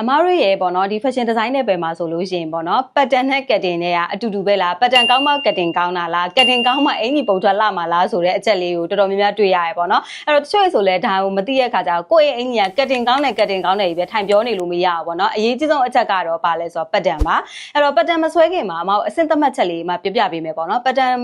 အမားတို့ရဲ့ပေါ့နော်ဒီ fashion design နဲ့ပဲမှာဆိုလို့ရှိရင်ပေါ့နော် pattern နဲ့ cutting နဲ့ကအတူတူပဲလား pattern ကောင်းမှ cutting ကောင်းတာလား cutting ကောင်းမှအင်ကြီးပုံထွက်လာမှာလားဆိုတဲ့အချက်လေးကိုတော်တော်များများတွေ့ရရပေါ့နော်အဲ့တော့တချို့ဆိုလဲဒါကိုမသိရခါကျတော့ကိုယ့်ရဲ့အင်ကြီးက cutting ကောင်းတယ် cutting ကောင်းတယ်ကြီးပဲထိုင်ပြောနေလို့မရဘူးပေါ့နော်အရေးကြီးဆုံးအချက်ကတော့ဘာလဲဆိုတော့ pattern ပါအဲ့တော့ pattern မဆွဲခင်မှာအမအစင်သတ်မှတ်ချက်လေးမှပြပြပေးမယ်ပေါ့နော် pattern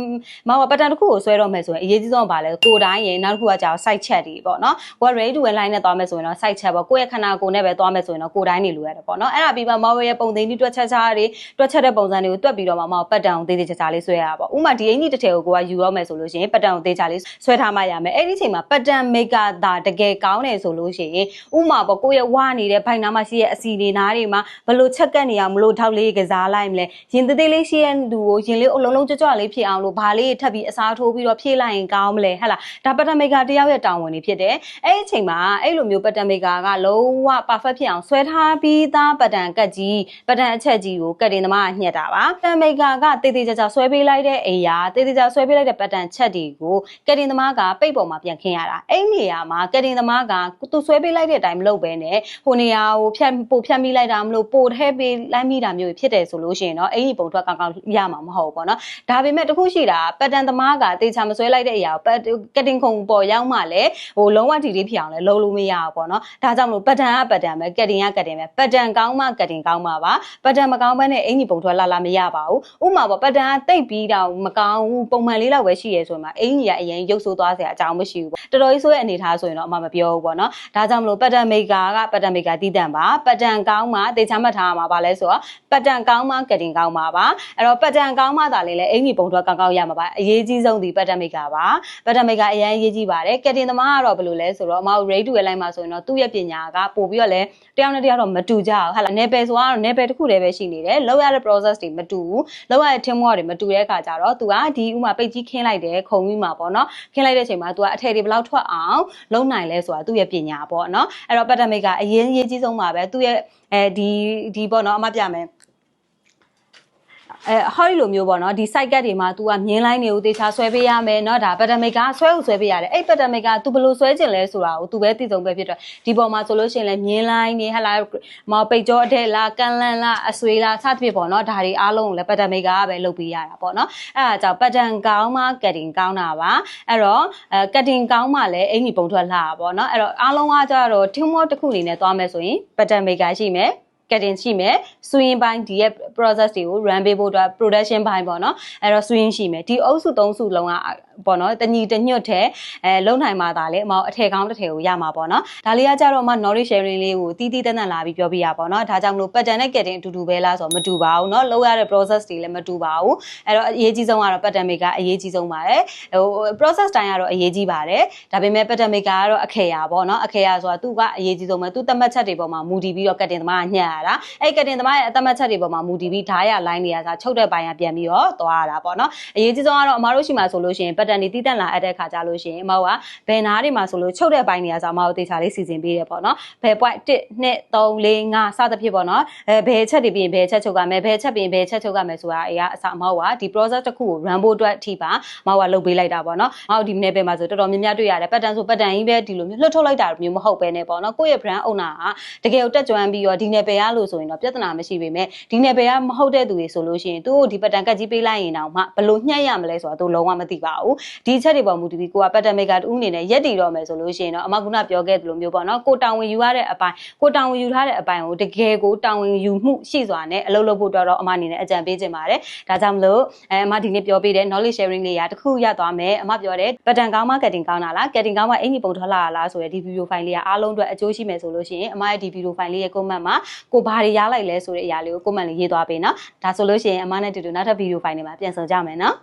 မဟုတ် pattern တစ်ခုကိုဆွဲတော့မယ်ဆိုရင်အရေးကြီးဆုံးကဘာလဲကိုယ်တိုင်းရင်နောက်တစ်ခုကကြာ site chat တွေပေါ့နော်ကိုယ် ready to wear line နဲ့သွားမယ်ဆိုရင်တော့ site chat ပေါ့ကိုယ့်ရဲ့ခန္ဓာကိုယ်နဲ့ပဲသွားမယ်ဆိုရင်တော့ကိုယ်တိုင်းနေလို့ရတယ်ပေါ့နော်အဲ့ဒါပြီးမှမောင်ရဲ့ပုံသိန်းတွေတွက်ချက်ချားတွေတွက်ချက်တဲ့ပုံစံတွေကိုတွက်ပြီးတော့မှမောင် pattern ကိုသေးသေးချာချာလေးဆွဲရတာပေါ့ဥပမာဒီအင်ကြီးတစ်ထည်ကိုကိုကယူရောမယ်ဆိုလို့ရှိရင် pattern ကိုသေးချာလေးဆွဲထားမှရမယ်အဲ့ဒီချိန်မှာ pattern maker ဒါတကယ်ကောင်းတယ်ဆိုလို့ရှိရင်ဥပမာပေါ့ကိုယ့်ရဲ့ဝါနေတဲ့ဘိုင်နားမှာရှိရဲ့အစီနေနားတွေမှာဘလို့ချက်ကတ်နေအောင်မလို့ထောက်လေးကစားလိုက်မလဲရင်သေးသေးလေးရှိရဲ့လူကိုရင်လေးအလုံးလုံးကြွကြွလေးဖြစ်အောင်လို့ဘာလေးထပ်ပြီးအစားထိုးပြီးတော့ဖြည့်လိုက်ရင်ကောင်းမလဲဟဟလားဒါ pattern maker တယောက်ရဲ့တာဝန်တွေဖြစ်တယ်အဲ့ဒီအချိန်မှာအဲ့လိုမျိုး pattern maker ကလုံးဝ perfect ဖြစ်အောင်ဆွဲထားပြီးသား pattern ကတ်ကြီး pattern အချက်ကြီးကိုကတ်တင်သမားကညှက်တာပါ pattern maker ကတေးသေးချာချာဆွဲပေးလိုက်တဲ့အရာတေးသေးချာဆွဲပေးလိုက်တဲ့ pattern ချက်တွေကိုကတ်တင်သမားကပိတ်ပေါ်မှာပြန်ခင်းရတာအဲ့ဒီနေရာမှာကတ်တင်သမားကသူဆွဲပေးလိုက်တဲ့အတိုင်းမလုပ်ဘဲနဲ့ဟိုနေရာကိုဖြတ်ပို့ဖြတ်မိလိုက်တာမလို့ပို့ထဲပေးလိုက်မိတာမျိုးဖြစ်တယ်ဆိုလို့ရှိရင်တော့အဲ့ဒီပုံထွက်ကောင်းကောင်းရမှာမဟုတ်ဘူးပေါ့နော်ဒါပေမဲ့တခုရှိတာ pattern သမားကတေးချာမဆွဲလိုက်တဲ့အရာကိုကတ်တင်ခုံပေါ်ရောက်မှလည်းဟိုလုံးဝတီတီဖြစ်အောင်လည်းလုံးလို့မရဘူးပေါ့နော်ဒါကြောင့်မလို့ pattern က pattern ပဲကတ်တင်ကကတ်တင်ပဲ pattern ကောင်းမှကတ်တင်ကောင်းမှာပါ pattern မကောင်းဘဲနဲ့အင်ကြီးပုံထွက်လာလာမရပါဘူးဥပမာပေါ့ pattern ကတိတ်ပြီးတော့မကောင်းဘူးပုံမှန်လေးလောက်ပဲရှိရဲဆိုရင်မှအင်ကြီးကအရင်ရုပ်ဆိုးသွားစရာအကြောင်းမရှိဘူးပေါ့တော်တော်ကြီးဆိုးရဲ့အနေထားဆိုရင်တော့အမှမပြောဘူးပေါ့နော်ဒါကြောင့်မလို့ pattern maker က pattern maker တည်တံ့ပါ pattern ကောင်းမှတေချာမှတ်ထားရမှာပါလဲဆိုတော့ pattern ကောင်းမှကတ်တင်ကောင်းမှာပါအဲ့တော့ pattern ကောင်းမှသာလေလေအင်ကြီးပုံထွက်ကောင်းကောင်းရမှာပါအရေးကြီးဆုံးဒီ pattern maker ပါ pattern maker အရင်အရေးကြီးပါတယ်ကတ်တင်သမားကတော့ဘယ်လိုလဲဆိုတော့အမတို့ ready to wear line မှာဆိုရင်တော့သူ့ရဲ့ပညာကပို့ပြီးတော့လဲတယောက်နဲ့တယောက်တော့မတူကြဘူးဟာလား ne ပယ်ဆိုတော့ ne ပယ်တစ်ခုတည်းပဲရှိနေတယ်လောက်ရတဲ့ process တွေမတူဘူးလောက်ရတဲ့ team work တွေမတူတဲ့အခါကျတော့ तू ကဒီဥမာပိတ်ကြီးခင်းလိုက်တယ်ခုံပြီးမှာပေါ့နော်ခင်းလိုက်တဲ့အချိန်မှာ तू ကအထည်တွေဘယ်လောက်ထွက်အောင်လုံနိုင်လဲဆိုတာသူ့ရဲ့ပညာပေါ့နော်အဲ့တော့ pattern maker အရင်အရေးကြီးဆုံးပါပဲသူ့ရဲ့အဲဒီဒီပေါ့နော်အမပြမယ် အဲဟောဒီလိုမျိုးပေါ့နော်ဒီ site ကတ်တွေမှာ तू ကမြင်းလိုင်းတွေကိုတေချာဆွဲပေးရမယ်နော်ဒါ pattern maker ဆွဲကိုဆွဲပေးရတယ်အဲ့ pattern maker तू ဘယ်လိုဆွဲကျင်လဲဆိုတာကို तू ပဲသိဆုံးပဲဖြစ်တော့ဒီပေါ်မှာဆိုလို့ရှိရင်လည်းမြင်းလိုင်းတွေဟလာမော်ပိတ်ကြောအထက်လားကန်လန်လားအဆွေလားစသဖြင့်ပေါ့နော်ဒါတွေအားလုံးကိုလည်း pattern maker ကပဲလုပ်ပေးရတာပေါ့နော်အဲ့ဒါကြောင့် pattern ကောင်းမှ cutting ကောင်းတာပါအဲ့တော့အဲ cutting ကောင်းမှလည်းအင်ကြီးပုံထွက်လာတာပေါ့နော်အဲ့တော့အားလုံးကကြတော့ teamwork တစ်ခုအနေနဲ့သွားမယ်ဆိုရင် pattern maker ရှိမယ် ကတင်ရှိမယ်စူရင်ပိုင်းဒီရဲ့ process တွေကို run ပေးဖို့အတွက် production ပိုင်းပေါ့နော်အဲ့တော့စူရင်ရှိမယ်ဒီအုပ်စု၃စုလုံးကပေါ့နော်တညီတညွတ်တဲ့အဲလုံနိုင်မှသာလေအမအထည်ကောင်းတစ်ထည်ကိုရမှာပေါ့နော်ဒါလေးကကြတော့အမ knowledge sharing လေးကိုတီးတီးတန်းတန်းလာပြီးပြောပြရပါတော့ဒါကြောင့်မလို့ pattern နဲ့ cutting အတူတူပဲလားဆိုတော့မတူပါဘူးเนาะလောက်ရတဲ့ process တွေလည်းမတူပါဘူးအဲ့တော့အရေးကြီးဆုံးကတော့ pattern maker အရေးကြီးဆုံးပါတယ်ဟို process တိုင်းကတော့အရေးကြီးပါတယ်ဒါပေမဲ့ pattern maker ကတော့အခေယာပေါ့เนาะအခေယာဆိုတာသူကအရေးကြီးဆုံးပဲသူသတ်မှတ်ချက်တွေပေါ်မှာမူတည်ပြီးတော့ cutting သမားကညှက်ရ တာအဲ့ကတင်သမားရဲ့အသက်မှတ်ချက်တွေပေါ်မှာမူတည်ပြီးဓာရလိုင်းတွေကစာချုပ်တဲ့ပိုင်းကပြန်ပြီးတော့သွားရတာပေါ့နော်အရေးကြီးဆုံးကတော့အမတို့ရှိမှဆိုလို့ရှိရင် pattern တွေတည်တန့်လာအပ်တဲ့ခါကြလို့ရှိရင်အမတို့ကဘယ်နာတွေမှာဆိုလို့ချုပ်တဲ့ပိုင်းတွေကစာအမတို့တေချာလေးစီစဉ်ပေးတယ်ပေါ့နော်ဘယ် point 1 2 3 4 5စသဖြင့်ပေါ့နော်အဲဘယ်ချက်တွေပြီးရင်ဘယ်ချက်ချုပ်ကမယ်ဘယ်ချက်ပြီးရင်ဘယ်ချက်ချုပ်ကမယ်ဆိုတာအဲကအစအမတို့ကဒီ process တစ်ခုကို run ဖို့အတွက်အထိပါအမတို့ကလုပ်ပေးလိုက်တာပေါ့နော်အမတို့ဒီ level မှာဆိုတော်တော်များများတွေ့ရတယ် pattern ဆို pattern ကြီးပဲဒီလိုမျိုးလွှတ်ထုတ်လိုက်တာမျိုးမဟုတ်ပဲねပေါ့နော်ကိုယ့်ရဲ့ brand owner ကတကယ်ကိုတက်ကြွမ်းပြီးတော့ဒီ level ကရလို့ဆိုရင်တော့ပြဿနာမရှိပေမဲ့ဒီ level ရမဟုတ်တဲ့သူတွေဆိုလို့ရှိရင်သူ့ကိုဒီ pattern ကတ်ကြီးပေးလိုက်ရင်တော့မှဘယ်လိုညှက်ရမလဲဆိုတာသူလုံးဝမသိပါဘူးဒီချက်တွေပေါ်မူတည်ပြီးကိုက pattern maker တူအနေနဲ့ရက်တည်တော့မယ်ဆိုလို့ရှိရင်တော့အမကခုနပြောခဲ့သလိုမျိုးပေါ့နော်ကိုတောင်ဝင်ယူရတဲ့အပိုင်းကိုတောင်ဝင်ယူထားတဲ့အပိုင်းကိုတကယ်ကိုတောင်ဝင်ယူမှုရှိစွာနဲ့အလုပ်လုပ်ဖို့တော့အမအနေနဲ့အကြံပေးခြင်းပါတယ်ဒါကြောင့်မလို့အဲအမဒီနေ့ပြောပေးတဲ့ knowledge sharing လေးရာတစ်ခုရသွားမယ်အမပြောတဲ့ pattern ကောင်းမှ cutting ကောင်းတာလား cutting ကောင်းမှအင်ကြီးပုံထွက်လာလားဆိုရယ်ဒီ video file လေးကအားလုံးအတွက်အကျိုးရှိမယ်ဆိုလို့ရှိရင်အမရဲ့ဒီ video file လေးရဲ့ comment မှာကိုဘာတွေရလိုက်လဲဆိုတဲ့အရာလေးကို comment လေးရေးသွားပေးနော်ဒါဆိုလို့ရှိရင်အမနဲ့တူတူနောက်ထပ် video file တွေမှာပြန်ဆုံကြမယ်နော်